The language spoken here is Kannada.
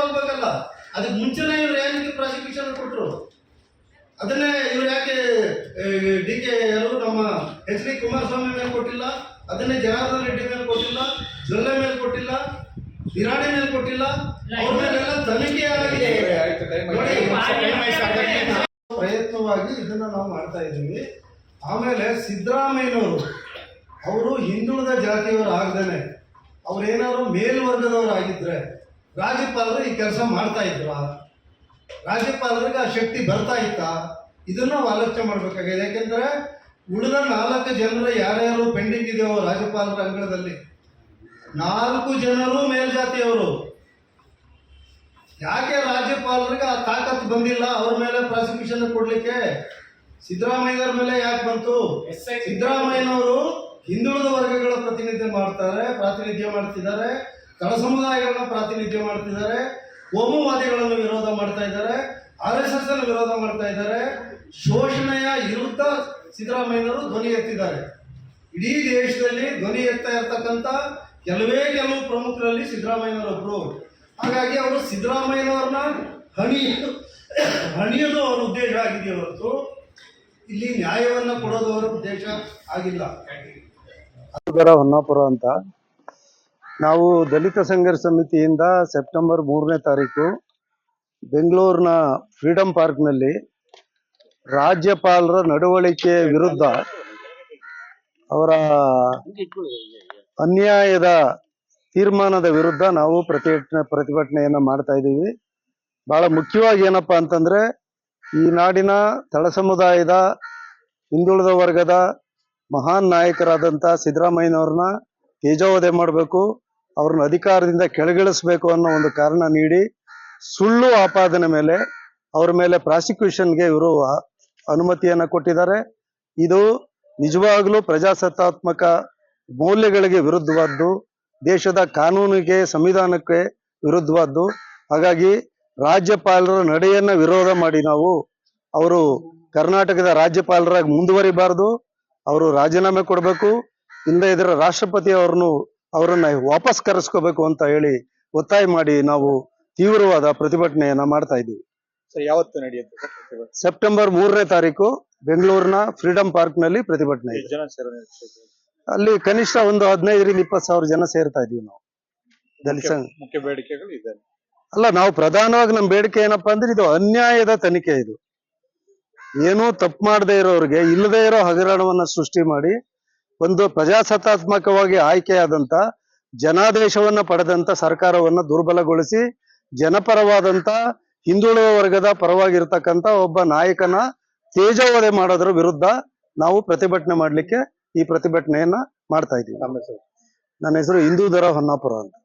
ಆಗ್ಬೇಕಲ್ಲ. ಅದಕ್ಕೆ ಮುಂಚೆನೇ ಇವ್ರು ಏನಕ್ಕೆ ಪ್ರಾಸಿಕ್ಯೂಷನ್ ಕೊಟ್ಟರು ಅದನ್ನೇ ಇವ್ರು ಯಾಕೆ ಡಿ ಕೆ ಅವರು ನಮ್ಮ ಎಚ್ ಡಿ ಕುಮಾರಸ್ವಾಮಿ ಮೇಲೆ ಕೊಟ್ಟಿಲ್ಲ? ಅದನ್ನೇ ಜನಾರ್ದನ್ ರೆಡ್ಡಿ ಮೇಲೆ ಕೊಟ್ಟಿಲ್ಲ? ಜೊಲ್ಲೆ ಮೇಲೆ ಕೊಟ್ಟಿಲ್ಲ? ಬಿರಾಡಿ ಮೇಲೆ ಕೊಟ್ಟಿಲ್ಲ? ಅವ್ರ ಮೇಲೆಲ್ಲ ತನಿಖೆ ಆಗಿದೆ. ಪ್ರಯತ್ನವಾಗಿ ಇದನ್ನ ನಾವು ಮಾಡ್ತಾ ಇದ್ದೀವಿ. ಆಮೇಲೆ ಸಿದ್ದರಾಮಯ್ಯನವರು ಅವರು ಹಿಂದುಳಿದ ಜಾತಿಯವರು ಆಗದೇನೆ. ಅವ್ರೇನಾದ್ರು ಮೇಲ್ವರ್ಗದವರು ಆಗಿದ್ರೆ ರಾಜ್ಯಪಾಲರು ಈ ಕೆಲಸ ಮಾಡ್ತಾ ಇದ್ರ. ರಾಜ್ಯಪಾಲರಿಗೆ ಆ ಶಕ್ತಿ ಬರ್ತಾ ಇತ್ತಾ. ಇದನ್ನ ನಾವು ಆಲೋಚನೆ ಮಾಡಬೇಕಾಗಿದೆ. ಯಾಕೆಂದ್ರೆ ಉಳಿದ ನಾಲ್ಕು ಜನರು ಯಾರ್ಯಾರು ಪೆಂಡಿಂಗ್ ಇದೆಯೋ ರಾಜ್ಯಪಾಲರ ಅಂಗಳದಲ್ಲಿ ನಾಲ್ಕು ಜನರು ಮೇಲ್ಜಾತಿಯವರು. ಯಾಕೆ ರಾಜ್ಯಪಾಲರಿಗೆ ಆ ತಾಕತ್ತು ಬಂದಿಲ್ಲ? ಅವ್ರ ಮೇಲೆ ಪ್ರಾಸಿಕ್ಯೂಷನ್ ಕೊಡ್ಲಿಕ್ಕೆ? ಸಿದ್ದರಾಮಯ್ಯವ್ರ ಮೇಲೆ ಯಾಕೆ ಬಂತು? ಸಿದ್ದರಾಮಯ್ಯನವರು ಹಿಂದುಳಿದ ವರ್ಗಗಳ ಪ್ರತಿನಿಧಿ ಮಾಡ್ತಾರೆ, ಪ್ರಾತಿನಿಧ್ಯ ಮಾಡ್ತಿದ್ದಾರೆ ತಳ ಸಮುದಾಯಗಳನ್ನ ಪ್ರಾತಿನಿಧ್ಯ ಮಾಡ್ತಿದ್ದಾರೆ, ಕೋಮುವಾದಿಗಳನ್ನು ವಿರೋಧ ಮಾಡ್ತಾ ಇದ್ದಾರೆ ಆರ್ ಎಸ್ ಎಸ್ ಅನ್ನು ವಿರೋಧ ಮಾಡ್ತಾ ಇದ್ದಾರೆ, ಶೋಷಣೆಯ ವಿರುದ್ಧ ಸಿದ್ದರಾಮಯ್ಯನವರು ಧ್ವನಿ ಎತ್ತಿದ್ದಾರೆ. ಇಡೀ ದೇಶದಲ್ಲಿ ಧ್ವನಿ ಎತ್ತಾ ಇರ್ತಕ್ಕಂಥ ಕೆಲವೇ ಕೆಲವು ಪ್ರಮುಖರಲ್ಲಿ ಸಿದ್ದರಾಮಯ್ಯನವರೊಬ್ರು. ಹಾಗಾಗಿ ಅವರು ಸಿದ್ದರಾಮಯ್ಯನವ್ರನ್ನ ಹಣಿ, ಹಣಿಯೋದು ಅವರ ಉದ್ದೇಶ ಆಗಿದೆಯೇ ಇಲ್ಲಿ ನ್ಯಾಯವನ್ನು ಕೊಡೋದು ಅವರ ಉದ್ದೇಶ ಆಗಿಲ್ಲ. ಉದರ ಹೊನ್ನಾಪುರ ಅಂತ. ನಾವು ದಲಿತ ಸಂಘರ್ಷ ಸಮಿತಿಯಿಂದ ಸೆಪ್ಟೆಂಬರ್ ಮೂರನೇ ತಾರೀಕು ಬೆಂಗಳೂರಿನ ಫ್ರೀಡಂ ಪಾರ್ಕ್ನಲ್ಲಿ ರಾಜ್ಯಪಾಲರ ನಡವಳಿಕೆ ವಿರುದ್ಧ ಅವರ ಅನ್ಯಾಯದ ತೀರ್ಮಾನದ ವಿರುದ್ಧ ನಾವು ಪ್ರತಿಭಟನೆ, ಪ್ರತಿಭಟನೆಯನ್ನು ಮಾಡ್ತಾ ಇದ್ದೀವಿ. ಬಹಳ ಮುಖ್ಯವಾಗಿ ಏನಪ್ಪಾ ಅಂತಂದ್ರೆ ಈ ನಾಡಿನ ತಳ ಸಮುದಾಯದ ಹಿಂದುಳಿದ ವರ್ಗದ ಮಹಾನ್ ನಾಯಕರಾದಂತ ಸಿದ್ದರಾಮಯ್ಯನವ್ರನ್ನ ತೇಜೋವಧೆ ಮಾಡಬೇಕು, ಅವ್ರನ್ನ ಅಧಿಕಾರದಿಂದ ಕೆಳಗಿಳಿಸ್ಬೇಕು ಅನ್ನೋ ಒಂದು ಕಾರಣ ನೀಡಿ ಸುಳ್ಳು ಆಪಾದನೆ ಮೇಲೆ ಅವ್ರ ಮೇಲೆ ಪ್ರಾಸಿಕ್ಯೂಷನ್ಗೆ ಇವರು ಅನುಮತಿಯನ್ನ ಕೊಟ್ಟಿದ್ದಾರೆ. ಇದು ನಿಜವಾಗ್ಲೂ ಪ್ರಜಾಸತ್ತಾತ್ಮಕ ಮೌಲ್ಯಗಳಿಗೆ ವಿರುದ್ಧವಾದ್ದು, ದೇಶದ ಕಾನೂನಿಗೆ, ಸಂವಿಧಾನಕ್ಕೆ ವಿರುದ್ಧವಾದ್ದು. ಹಾಗಾಗಿ ರಾಜ್ಯಪಾಲರ ನಡೆಯನ್ನ ವಿರೋಧ ಮಾಡಿ ನಾವು ಅವರು ಕರ್ನಾಟಕದ ರಾಜ್ಯಪಾಲರಾಗಿ ಮುಂದುವರಿಬಾರದು. ಅವರು ರಾಜೀನಾಮೆ ಕೊಡಬೇಕು ಇಲ್ಲದೆ ಇದರ ರಾಷ್ಟ್ರಪತಿ ಅವ್ರನ್ನು ಅವರನ್ನ ವಾಪಸ್ ಕರೆಸ್ಕೋಬೇಕು ಅಂತ ಹೇಳಿ ಒತ್ತಾಯ ಮಾಡಿ ನಾವು ತೀವ್ರವಾದ ಪ್ರತಿಭಟನೆಯನ್ನ ಮಾಡ್ತಾ ಇದ್ದೀವಿ. ಯಾವತ್ತು ನಡೆಯುತ್ತೆ? ಸೆಪ್ಟೆಂಬರ್ ಮೂರನೇ ತಾರೀಕು ಬೆಂಗಳೂರಿನ ಫ್ರೀಡಂ ಪಾರ್ಕ್ನಲ್ಲಿ ಪ್ರತಿಭಟನೆ? ಅಲ್ಲಿ ಕನಿಷ್ಠ ಒಂದು ಹದಿನೈದರಿಂದ ಇಪ್ಪತ್ತು ಸಾವಿರ ಜನ ಸೇರ್ತಾ ಇದೀವಿ ನಾವು. ದಲಿತ ಮುಖ್ಯ ಬೇಡಿಕೆಗಳು ಇದೆ. ಅಲ್ಲ ನಾವು ಪ್ರಧಾನವಾಗಿ ನಮ್ಮ ಬೇಡಿಕೆ ಏನಪ್ಪಾ ಅಂದ್ರೆ ಇದು ಅನ್ಯಾಯದ ತನಿಖೆ ಇದು. ಏನೂ ತಪ್ಪು ಮಾಡದೇ ಇರೋರಿಗೆ ಇಲ್ಲದೆ ಇರೋ ಹಗರಣವನ್ನ ಸೃಷ್ಟಿ ಮಾಡಿ ಒಂದು ಪ್ರಜಾಸತ್ತಾತ್ಮಕವಾಗಿ ಆಯ್ಕೆಯಾದಂತ ಜನಾದೇಶವನ್ನ ಪಡೆದಂತ ಸರ್ಕಾರವನ್ನ ದುರ್ಬಲಗೊಳಿಸಿ ಜನಪರವಾದಂತ ಹಿಂದುಳಿದ ವರ್ಗದ ಪರವಾಗಿರ್ತಕ್ಕಂತ ಒಬ್ಬ ನಾಯಕನ ತೇಜೋವದೆ ಮಾಡೋದ್ರ ವಿರುದ್ಧ ನಾವು ಪ್ರತಿಭಟನೆ ಮಾಡ್ಲಿಕ್ಕೆ ಈ ಪ್ರತಿಭಟನೆಯನ್ನ ಮಾಡ್ತಾ ಇದ್ದೀವಿ. ನಮ್ಮ ಹೆಸರು. ನನ್ನ ಹೆಸರು ಹಿಂದೂ ದರ ಹೊನ್ನಾಪುರ ಅಂತ.